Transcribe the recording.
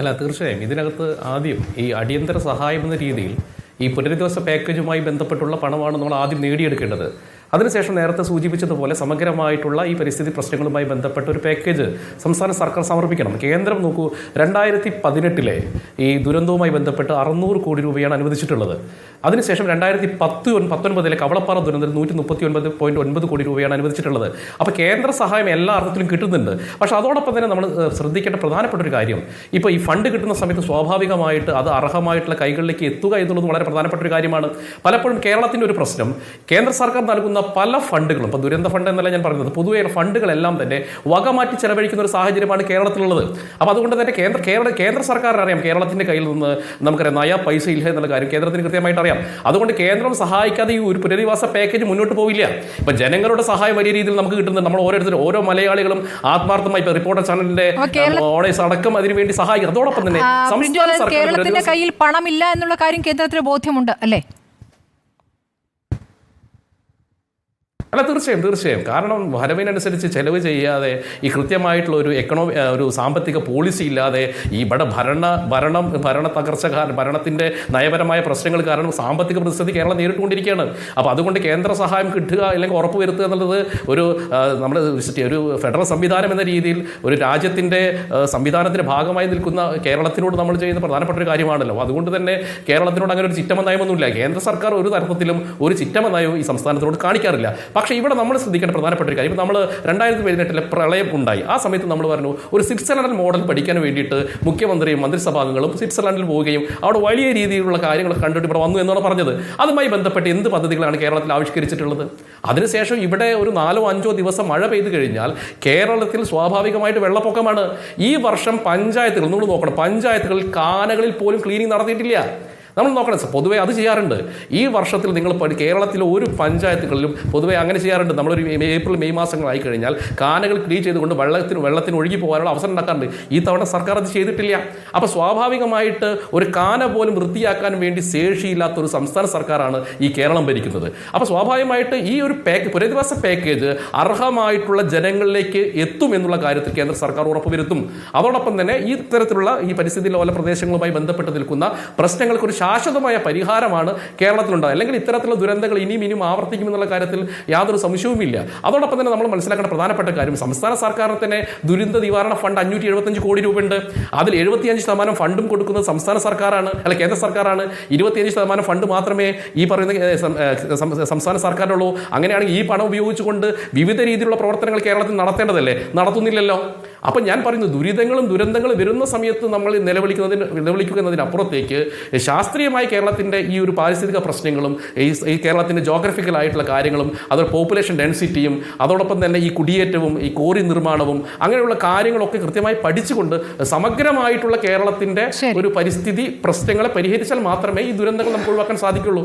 അല്ല തീർച്ചയായും. ഇതിനകത്ത് ആദ്യം ഈ അടിയന്തര സഹായം എന്ന രീതിയിൽ ഈ പുനരധിവാസ പാക്കേജുമായി ബന്ധപ്പെട്ടുള്ള പണമാണ് നമ്മൾ ആദ്യം നേടിയെടുക്കേണ്ടത്. അതിനുശേഷം നേരത്തെ സൂചിപ്പിച്ചതുപോലെ സമഗ്രമായിട്ടുള്ള ഈ പരിസ്ഥിതി പ്രശ്നങ്ങളുമായി ബന്ധപ്പെട്ട ഒരു പാക്കേജ് സംസ്ഥാന സർക്കാർ സമർപ്പിക്കണം. കേന്ദ്രം നോക്കൂ രണ്ടായിരത്തി പതിനെട്ടിലെ ഈ ദുരന്തവുമായി ബന്ധപ്പെട്ട് അറുന്നൂറ് കോടി രൂപയാണ് അനുവദിച്ചിട്ടുള്ളത്. അതിനുശേഷം രണ്ടായിരത്തി പത്ത് പത്തൊൻപതിലെ കവളപ്പാറ ദുരന്തത്തിൽ നൂറ്റി മുപ്പത്തി ഒൻപത് പോയിന്റ് ഒൻപത് കോടി രൂപയാണ് അനുവദിച്ചിട്ടുള്ളത്. അപ്പോൾ കേന്ദ്ര സഹായം എല്ലാ അർത്ഥത്തിലും കിട്ടുന്നുണ്ട്. പക്ഷേ അതോടൊപ്പം തന്നെ നമ്മൾ ശ്രദ്ധിക്കേണ്ട പ്രധാനപ്പെട്ട ഒരു കാര്യം. ഇപ്പോൾ ഈ ഫണ്ട് കിട്ടുന്ന സമയത്ത് സ്വാഭാവികമായിട്ട് അത് അർഹമായിട്ടുള്ള കൈകളിലേക്ക് എത്തുക എന്നുള്ളത് വളരെ പ്രധാനപ്പെട്ട ഒരു കാര്യമാണ്. പലപ്പോഴും കേരളത്തിന്റെ ഒരു പ്രശ്നം കേന്ദ്ര സർക്കാർ നൽകുന്ന പല ഫണ്ടുകളും ഇപ്പോൾ ദുരന്ത ഫണ്ട് എന്നല്ല ഞാൻ പറയുന്നത് പൊതുവെ ഫണ്ടുകളെല്ലാം തന്നെ വക മാറ്റി ചെലവഴിക്കുന്ന ഒരു സാഹചര്യമാണ് കേരളത്തിലുള്ളത്. അപ്പോൾ അതുകൊണ്ട് തന്നെ കേന്ദ്ര കേരള കേന്ദ്ര സർക്കാരിന് അറിയാം കേരളത്തിന്റെ കയ്യിൽ നിന്ന് നമുക്കറിയാം നയ പൈസ ഇല്ല എന്നുള്ള കാര്യം കേന്ദ്രത്തിന് കൃത്യമായിട്ട് അറിയാം. അതുകൊണ്ട് കേന്ദ്രം സഹായിക്കാതെ ഈ ഒരു പുനരധിവാസ പാക്കേജ് മുന്നോട്ട് പോവില്ല. ഇപ്പം ജനങ്ങളുടെ സഹായം വലിയ രീതിയിൽ നമുക്ക് കിട്ടുന്നുണ്ട്. നമ്മൾ ഓരോരുത്തരും ഓരോ മലയാളികളും ആത്മാർത്ഥമായി ഇപ്പോൾ റിപ്പോർട്ടർ ചാനലിന്റെ കേരള- ഓണേഴ്സ് അടക്കം അതിനുവേണ്ടി സഹായിക്കും. അതോടൊപ്പം തന്നെ സംസ്ഥാന സർക്കാർ കേരളത്തിന്റെ കയ്യിൽ പണമില്ല എന്നുള്ള കാര്യം കേന്ദ്രത്തിന് ബോധ്യമുണ്ട് അല്ലേ? അല്ല തീർച്ചയായും തീർച്ചയായും. കാരണം വരവിനനുസരിച്ച് ചെലവ് ചെയ്യാതെ ഈ കൃത്യമായിട്ടുള്ള ഒരു എക്കണോമി ഒരു സാമ്പത്തിക പോളിസി ഇല്ലാതെ ഈ ഇവിടെ ഭരണ ഭരണം ഭരണ തകർച്ച കാരണം ഭരണത്തിന്റെ നയപരമായ പ്രശ്നങ്ങൾ കാരണം സാമ്പത്തിക പ്രതിസന്ധി കേരളം നേരിട്ടുകൊണ്ടിരിക്കുകയാണ്. അപ്പോൾ അതുകൊണ്ട് കേന്ദ്ര സഹായം കിട്ടുക അല്ലെങ്കിൽ ഉറപ്പ് വരുത്തുക എന്നുള്ളത് ഒരു നമ്മുടെ ഒരു ഫെഡറൽ സംവിധാനം എന്ന രീതിയിൽ ഒരു രാജ്യത്തിന്റെ സംവിധാനത്തിന്റെ ഭാഗമായി നിൽക്കുന്ന കേരളത്തിനോട് നമ്മൾ ചെയ്യുന്ന പ്രധാനപ്പെട്ട ഒരു കാര്യമാണല്ലോ. അതുകൊണ്ട് തന്നെ കേരളത്തിനോട് അങ്ങനെ ഒരു ചിറ്റമ നയമൊന്നുമില്ല. കേന്ദ്ര സർക്കാർ ഒരു തരത്തിലും ഒരു ചിറ്റമ ഈ സംസ്ഥാനത്തിനോട് കാണിക്കാറില്ല. പക്ഷേ ഇവിടെ നമ്മൾ ശ്രദ്ധിക്കേണ്ട പ്രധാനപ്പെട്ട ഒരു കാര്യം. നമ്മൾ രണ്ടായിരത്തി പതിനെട്ടിലെ പ്രളയം ഉണ്ടായി. ആ സമയത്ത് നമ്മൾ പറഞ്ഞു ഒരു സ്വിറ്റ്സർലൻഡ് മോഡൽ പഠിക്കാൻ വേണ്ടിയിട്ട് മുഖ്യമന്ത്രിയും മന്ത്രിസഭാംഗങ്ങളും സ്വിറ്റ്സർലൻഡിൽ പോവുകയും അവിടെ വലിയ രീതിയിലുള്ള കാര്യങ്ങൾ കണ്ടിട്ട് ഇവിടെ വന്നു എന്നാണ് പറഞ്ഞത്. അതുമായി ബന്ധപ്പെട്ട് എന്ത് പദ്ധതികളാണ് കേരളത്തിൽ ആവിഷ്കരിച്ചിട്ടുള്ളത്? അതിനുശേഷം ഇവിടെ ഒരു നാലോ അഞ്ചോ ദിവസം മഴ പെയ്തു കഴിഞ്ഞാൽ കേരളത്തിൽ സ്വാഭാവികമായിട്ട് വെള്ളപ്പൊക്കമാണ്. ഈ വർഷം പഞ്ചായത്തുകൾ നമ്മൾ നോക്കണം പഞ്ചായത്തുകളിൽ കാനകളിൽ പോലും ക്ലീനിങ് നടത്തിയിട്ടില്ല. നമ്മൾ നോക്കണം പൊതുവേ അത് ചെയ്യാറുണ്ട്. ഈ വർഷത്തിൽ നിങ്ങൾ കേരളത്തിലെ ഒരു പഞ്ചായത്തുകളിലും പൊതുവേ അങ്ങനെ ചെയ്യാറുണ്ട്. നമ്മളൊരു ഏപ്രിൽ മെയ് മാസങ്ങളായി കഴിഞ്ഞാൽ കാനകൾ ക്ലീൻ ചെയ്തുകൊണ്ട് വെള്ളത്തിന് വെള്ളത്തിന് ഒഴുകി പോകാനുള്ള അവസരം ഉണ്ടാക്കാറുണ്ട്. ഈ തവണ സർക്കാർ അത് ചെയ്തിട്ടില്ല. അപ്പോൾ സ്വാഭാവികമായിട്ട് ഒരു കാന പോലും വൃത്തിയാക്കാൻ വേണ്ടി ശേഷിയില്ലാത്ത ഒരു സംസ്ഥാന സർക്കാരാണ് ഈ കേരളം ഭരിക്കുന്നത്. അപ്പോൾ സ്വാഭാവികമായിട്ട് ഈ ഒരു പാക്ക് പുനരധിവാസ പാക്കേജ് അർഹമായിട്ടുള്ള ജനങ്ങളിലേക്ക് എത്തും എന്നുള്ള കാര്യത്തിൽ കേന്ദ്ര സർക്കാർ ഉറപ്പുവരുത്തും. അതോടൊപ്പം തന്നെ ഈ തരത്തിലുള്ള ഈ പരിസ്ഥിതി ലോല പ്രദേശങ്ങളുമായി ബന്ധപ്പെട്ട് നിൽക്കുന്ന പ്രശ്നങ്ങൾക്ക് ഒരു ശാശ്വതമായ പരിഹാരമാണ് കേരളത്തിലുണ്ടായത്. അല്ലെങ്കിൽ ഇത്തരത്തിലുള്ള ദുരന്തങ്ങൾ ഇനിയും ഇനിയും ആവർത്തിക്കുമെന്നുള്ള കാര്യത്തിൽ യാതൊരു സംശയവുമില്ല. അതോടൊപ്പം തന്നെ നമ്മൾ മനസ്സിലാക്കേണ്ട പ്രധാനപ്പെട്ട കാര്യം സംസ്ഥാന സർക്കാരിന് തന്നെ ദുരന്ത നിവാരണ ഫണ്ട് അഞ്ഞൂറ്റി എഴുപത്തഞ്ച് കോടി രൂപയുണ്ട്. അതിൽ എഴുപത്തിയഞ്ച് ശതമാനം ഫണ്ടും കൊടുക്കുന്നത് സംസ്ഥാന സർക്കാരാണ് അല്ല കേന്ദ്ര സർക്കാരാണ്. ഇരുപത്തിയഞ്ച് ശതമാനം ഫണ്ട് മാത്രമേ ഈ പറയുന്ന സംസ്ഥാന സർക്കാരിനുള്ളൂ. അങ്ങനെയാണെങ്കിൽ ഈ പണം ഉപയോഗിച്ചുകൊണ്ട് വിവിധ രീതിയിലുള്ള പ്രവർത്തനങ്ങൾ കേരളത്തിൽ നടത്തേണ്ടതല്ലേ? നടത്തുന്നില്ലല്ലോ. അപ്പം ഞാൻ പറയുന്നു ദുരിതങ്ങളും ദുരന്തങ്ങളും വരുന്ന സമയത്ത് നമ്മൾ നിലവിളിക്കുന്നതിന് നിലവിളിക്കുക എന്നതിനപ്പുറത്തേക്ക് ശാസ്ത്രീയമായി കേരളത്തിന്റെ ഈ ഒരു പാരിസ്ഥിതിക പ്രശ്നങ്ങളും ഈ കേരളത്തിന്റെ ജോഗ്രഫിക്കൽ ആയിട്ടുള്ള കാര്യങ്ങളും അതുപോലെ പോപ്പുലേഷൻ ഡെൻസിറ്റിയും അതോടൊപ്പം തന്നെ ഈ കുടിയേറ്റവും ഈ കോറി നിർമ്മാണവും അങ്ങനെയുള്ള കാര്യങ്ങളൊക്കെ കൃത്യമായി പഠിച്ചുകൊണ്ട് സമഗ്രമായിട്ടുള്ള കേരളത്തിന്റെ ഒരു പരിസ്ഥിതി പ്രശ്നങ്ങളെ പരിഹരിച്ചാൽ മാത്രമേ ഈ ദുരന്തങ്ങൾ നമുക്ക് ഒഴിവാക്കാൻ സാധിക്കുള്ളൂ.